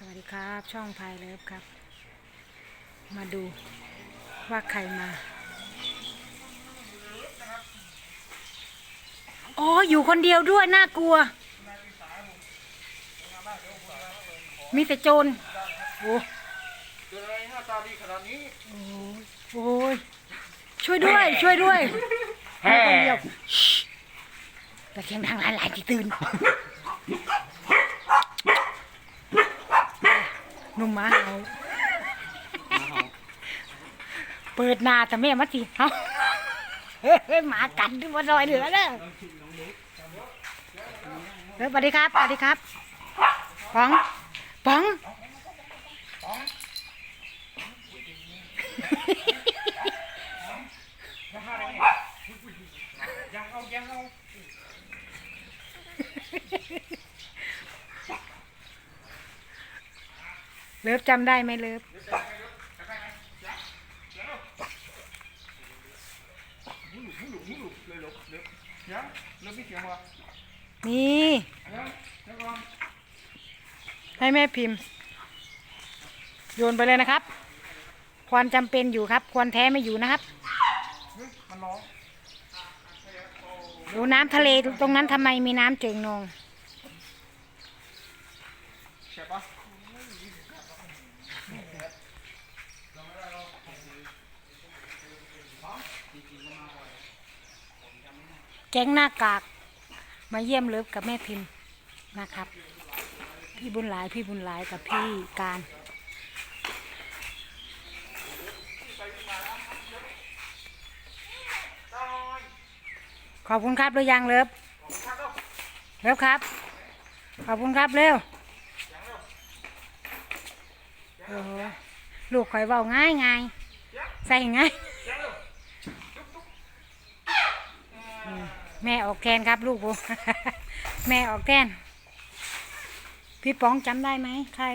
สวัสดีครับ ช่องพายเลิฟครับ มาดูว่าใครมา อ๋อ อยู่คนเดียวด้วย น่ากลัว มีแต่โจรโอ้เกิดอะไรหน้าตาดีขนาดนี้โอ้ยโอ้ยช่วยด้วย ช่วยด้วยอยู่คนเดียวชิแต่เสียงดังหลายๆที่ตื่นห นุ่มหมาเห่าเปิดหน้าแต่แม่มาสิเฮาเฮ้ยหมากัดด้วยมาซอยเหลือเด้อเด้อสวัสดีครับสวัสดีครับป๋องป๋องยังเอายังเอา เลิฟจำได้ไหมเลิฟหูหลุหูหลุหูหลุเลยหลบเดี๋ยวยังเริ่มมีเสียงวะนี่ให้แม่พิมพ์ โยนไปเลยนะครับ ควันจำเป็นอยู่ครับ ควันแท้ไม่อยู่นะครับดูน้ำทะเลตรงนั้นทำไมมีน้ำเจิงนองใช่ปะ ก๊งหน้ากาก มาเยี่ยมเลิฟกับแม่พิมพ์นะครับ พี่บุญหลายพี่บุญหลายกับพี่การขอบคุณครับหรือยังเลิฟเลิฟครับ ขอบคุณครับเร็วโอ้ลูกคอยเบาง่ายง่ายใส่ง่ายอืม แม่ออกแทนครับลูกผมแม่ออกแทน พี่ป๋องจำได้ไหมใคร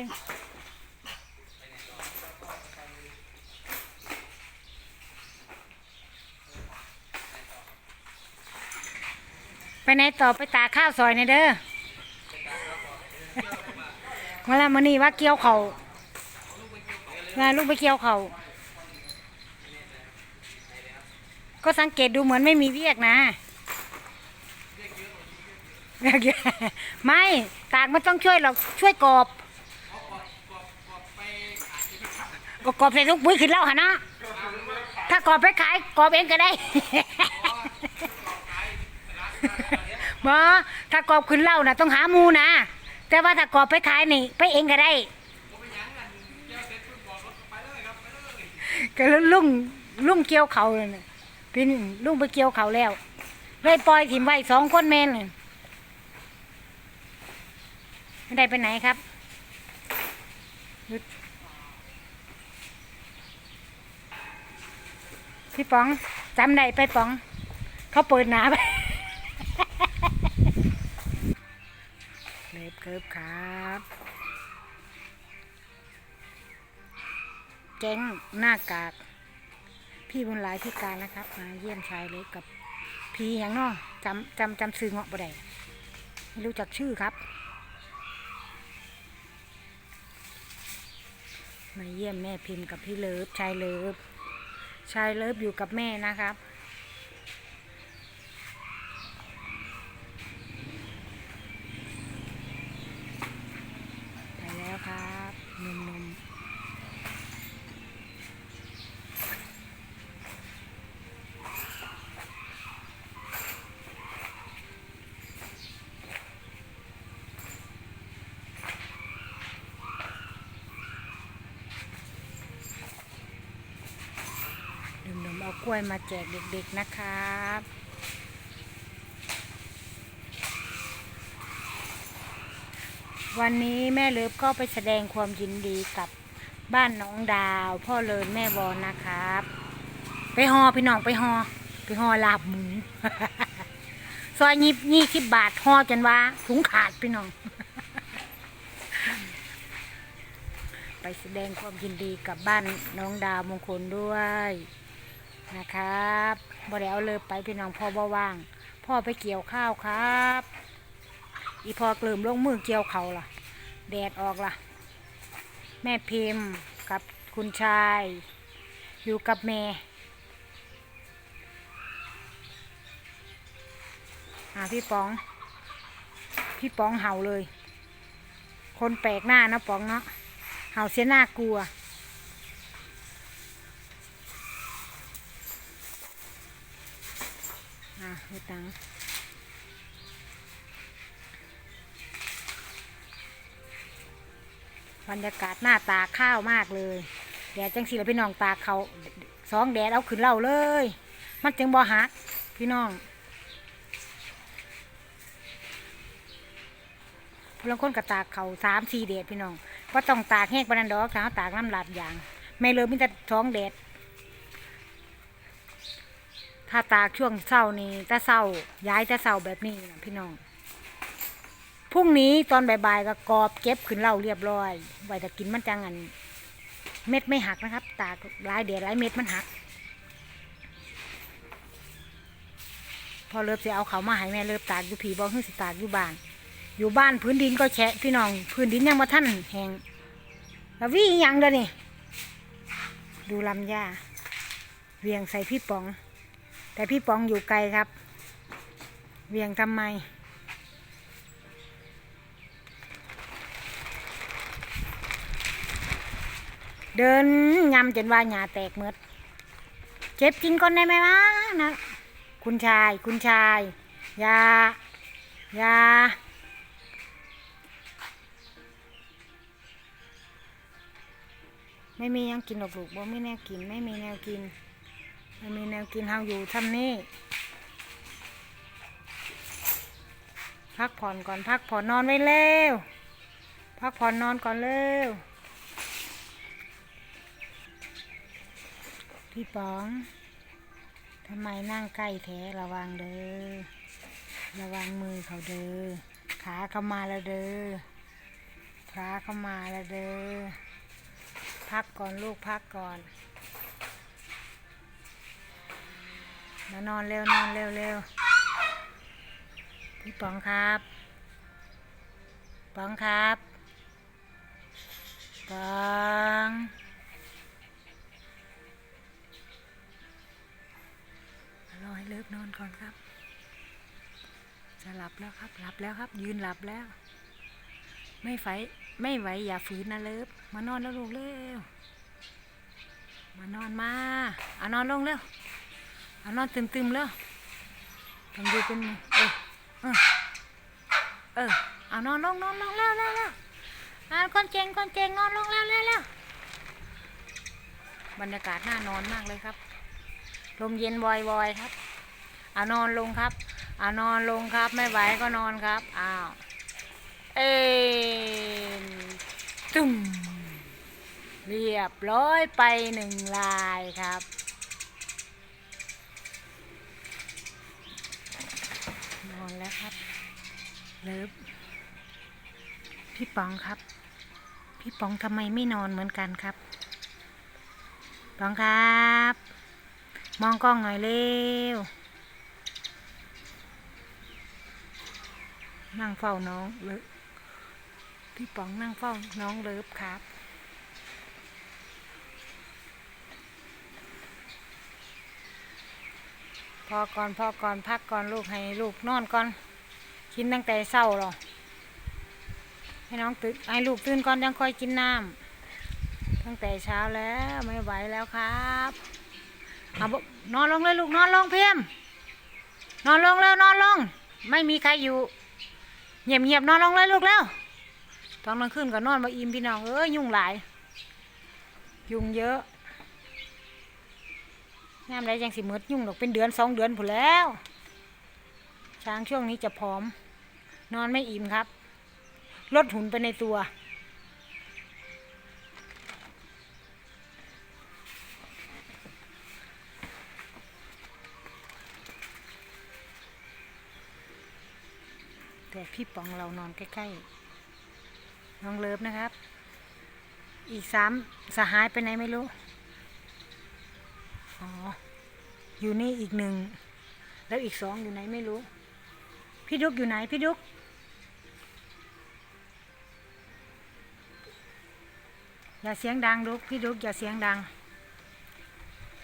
ไปไหนต่อไปตาข้าวซอยในเด้อเวลามื้อนี้ว่าเกี่ยวเขางานลูกไปเกี่ยวเขาก็สังเกตดูเหมือนไม่มีเวียกนะ ไม่ตากไม่ต้องช่วยหรอกช่วยกอบก็กอบใส่ลูกปุ้ยขึ้นเล่าหะนะ ถ้ากอบไปขายกอบเองก็ได้บ่ถ้ากอบขึ้นเล่านะต้องหาหมูนะ แต่ว่าถ้ากอบไปขายนี่ไปเองก็ได้ก็ลุงลุงเกี่ยวเขาเลยน่ะพี่นี่ลุงไปเกี่ยวเขาแล้วเลยปล่อยถิ่มไว้สองคนแม่นเลย ไม่ได้ไปไหนครับพี่ป๋องจำได้ไปป๋อง เขาเปิดหนาไปเลิฟเคิบครับ แก๊งหน้ากาก พี่บุญหลายพี่การนะครับ มาเยี่ยมชายเล็กกับพี่อย่างนาะจำจำจำซื้อเงาะบ่ได้ไม่รู้จักชื่อครับ มาเยี่ยมแม่พิมพ์กับพี่เลิฟชายเลิฟชายเลิฟอยู่กับแม่นะครับ ไปแล้วครับหนุ่มๆหนุ่มๆเอา กล้วยมาแจกเด็กๆนะครับ วันนี้แม่เลิฟก็ไปแสดงความยินดีกับบ้านน้องดาว พ่อเลินแม่บอลนะครับ ไปหอพี่น้องไปหอไปหอลาบหมูซอยยี่ยี่สิบบาทหอจนว่าถุงขาดพี่น้องไปแสดงความยินดีกับบ้านน้องดาวมงคลด้วย นะครับบ่ได้เอาเลยไปพี่น้องพ่อบ่ว่าง พ่อไปเกี่ยวข้าวครับ อีพอกลิมลงมือเกี่ยวเขาล่ะ แดดออกล่ะ แม่พิมพ์กับคุณชาย อยู่กับแม่อ่าพี่ป๋อง พี่ป๋องเห่าเลย คนแปลกหน้านะป๋องเนาะเห่าเสียหน้ากลัว อะดูตังบรรยากาศหน้าตาข้าวมากเลย แดดจังสีแล้วพี่น้องตาเขาสองแดดเอาขึ้นเล่าเลย มันจึงบ่หักพี่น้องพลังคนกับตากเขาสามสี่แดดพี่น้องว่าต้องตากแห้งปนันดอกถ้าเราตากน้ำหลาดอย่าง ไม่เลยมีแต่สองแดด ถ้าตากช่วงเช้านี่ต่เช้าย้ายต่เช้าแบบนี้นะพี่น้องพรุ่งนี้ตอนบ่ายๆก็กรอบเก็บขึ้นเหล่าเรียบร้อยไว้แต่กินมันจังอันเม็ดไม่หักนะครับ ตากหลายเดียหลายเม็ดมันหัก พอเลิฟจะเอาเขามาให้แม่เลิฟตากอยู่ผีบอกให้สิตากอยู่บ้าน อยู่บ้านพื้นดินก็แฉะพี่น้อง พื้นดินยังมาท่านแหงแล้ววิ่งยังเด้อนี่ ดูลำหญ้าเวียงใส่พี่ป๋อง แต่พี่ปองอยู่ไกลครับ เวียงทำไม เดินยำจนว่าหญ้าแตกหมดเจ็บกินก่อนได้ไหมวะนะ คุณชายคุณชายยายาไม่มียังกินหรอกลูกบ่ไมีแนวกินไม่มีแนวกิน ไม่มีแนวกินเฮาอยู่ทำนี่พักผ่อนก่อนพักผ่อนนอนไว้เร็วพักผ่อนนอนก่อนเร็วพี่ป๋องทำไมนั่งใกล้แท้ระวังเด้อระวังมือเขาเด้อขาเข้ามาแล้วเด้อขาเข้ามาแล้วเด้อพักก่อนลูกพักก่อน มานอนเร็วนอนเร็วเร็วพี่ป๋องครับ ป๋องครับ ป๋องรอให้เลิกนอนก่อนครับ จะหลับแล้วครับ หลับแล้วครับ ยืนหลับแล้ว ไม่ไฟไม่ไหวอย่าฝืนนะเลิฟมานอนแล้วลูกเร็วมานอนมา เอานอนลงเร็ว เอานอนตึมๆแล้วทำดูเป็นเออเออเออเอานอนลงนอนลงแล้วแล้วแล้วอ่าคนเจงคนเจงนอนลงแล้วแล้วแล้วบรรยากาศน่านอนมากเลยครับ ลมเย็นวอยๆครับเอานอนลงครับเอานอนลงครับ ไม่ไหวก็นอนครับอ้าวเอ็นตุ้มเรียบร้อยไปหนึ่งลายครับ ครับเลิฟพี่ป๋องครับ พี่ป๋องทำไมไม่นอนเหมือนกันครับป๋องครับ มองกล้องหน่อยเร็วนั่งเฝ้าน้องเลิฟพี่ป๋องนั่งเฝ้าน้องเลิฟครับ อก่อนพอก่อนพักก่อนลูกให้ลูกนอนก่อนกินตั้งแต่เช้าหรอให้น้องตื่นให้ลูกตื่นก่อนยังค่อยกินน้ำตั้งแต่เช้าแล้วไม่ไหวแล้วครับเอานอนลงเลยลูกนอนลงเพียม นอนลงแล้วนอนลง ไม่มีใครอยู่เงียบเงียบๆนอนลงเลยลูกแล้วตอนกลางคืนก็นอนมาอิ่มพี่น้องเอ้ยยุ่งหลาย ยุ่งเยอะ งามไรจังสิมืดยุ่งดอกเป็นเดือนสองเดือนผุนแล้ว ช้างช่วงนี้จะผอม นอนไม่อิ่มครับ ลดหุ่นไปในตัว แต่พี่ปองเรานอนใกล้ๆ น้องเลิฟนะครับ อีกสามสหายไปไหนไม่รู้ อ๋อ อยู่นี่อีกหนึ่ง แล้วอีกสองอยู่ไหนไม่รู้ พี่ดุกอยู่ไหนพี่ดุกอย่าเสียงดังดุกพี่ดุกอย่าเสียงดัง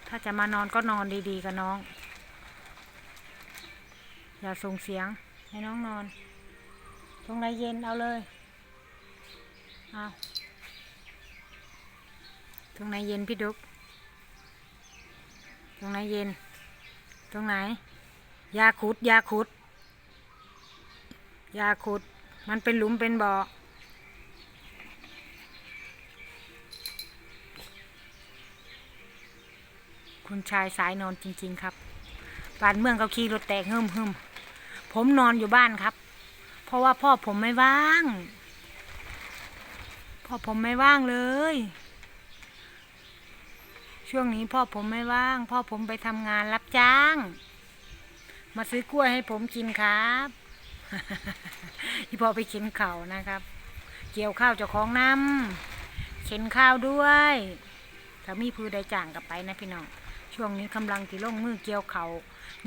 ถ้าจะมานอนก็นอนดีๆกับน้อง อย่าส่งเสียงให้น้องนอน ตรงไหนเย็นเอาเลยเอาตรงไหนเย็นพี่ดุก ตรงไหนเย็น ตรงไหน ยาขุด ยาขุด ยาขุด มันเป็นหลุมเป็นบ่อ คุณชายสายนอนจริง ๆ ครับบ้านเมืองเขาขี่รถแตกหึมหึมผมนอนอยู่บ้านครับ เพราะว่าพ่อผมไม่ว่าง พ่อผมไม่ว่างเลย ช่วงนี้พ่อผมไม่ว่าง พ่อผมไปทำงานรับจ้าง มาซื้อกล้วยให้ผมกินครับที่พ่อไปเข็นเข่านะครับ เกี่ยวข้าวเจ้าของน้ำเข็นข้าวด้วยถ้ามีพือใดจ่างกับไปนะพี่น้องช่วงนี้กำลังที่ลงมือเกี่ยวเขา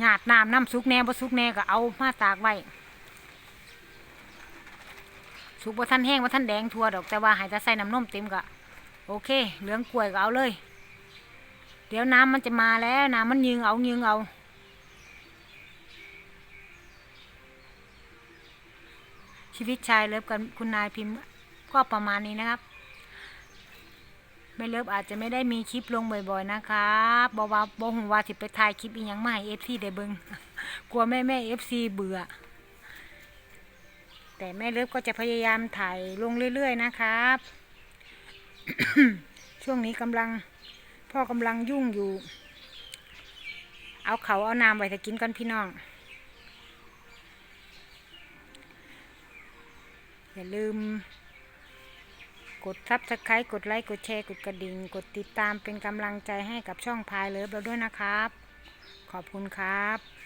หยาดน้ำน้ำซุกแน่บ่ซุกแน่ก็เอามาตากไว้สุกว่าท่านแห้งว่าท่านแดงทั่วดอกแต่ว่าหายจะใส่น้ำนมเต็มก็โอเค เหลืองกล้วยก็เอาเลย เดี๋ยวน้ำมันจะมาแล้วน้ำมันยืงเอายืงเอาชีวิตชายเลิฟกับคุณนายพิมพ์ก็ประมาณนี้นะครับ ไม่เลิฟอาจจะไม่ได้มีคลิปลงบ่อยๆนะครับบอกว่าบอหงว่าสิไปถ่ายคลิปอีหยังมาให้เอฟซีได้เบิงกลัวแม่แม่เอฟซีเบื่อ แต่แม่เลิฟก็จะพยายามถ่ายลงเรื่อยๆนะครับ ช่วงนี้กำลัง พ่อกำลังยุ่งอยู่ เอาเขาเอาน้ำไว้ถ้ากินกันพี่น้อง อย่าลืม กดซับสไครต์กดไลค์ กดแชร์ กดกระดิ่ง กดติดตามเป็นกำลังใจให้กับช่องพายเลิฟเราด้วยนะครับ ขอบคุณครับ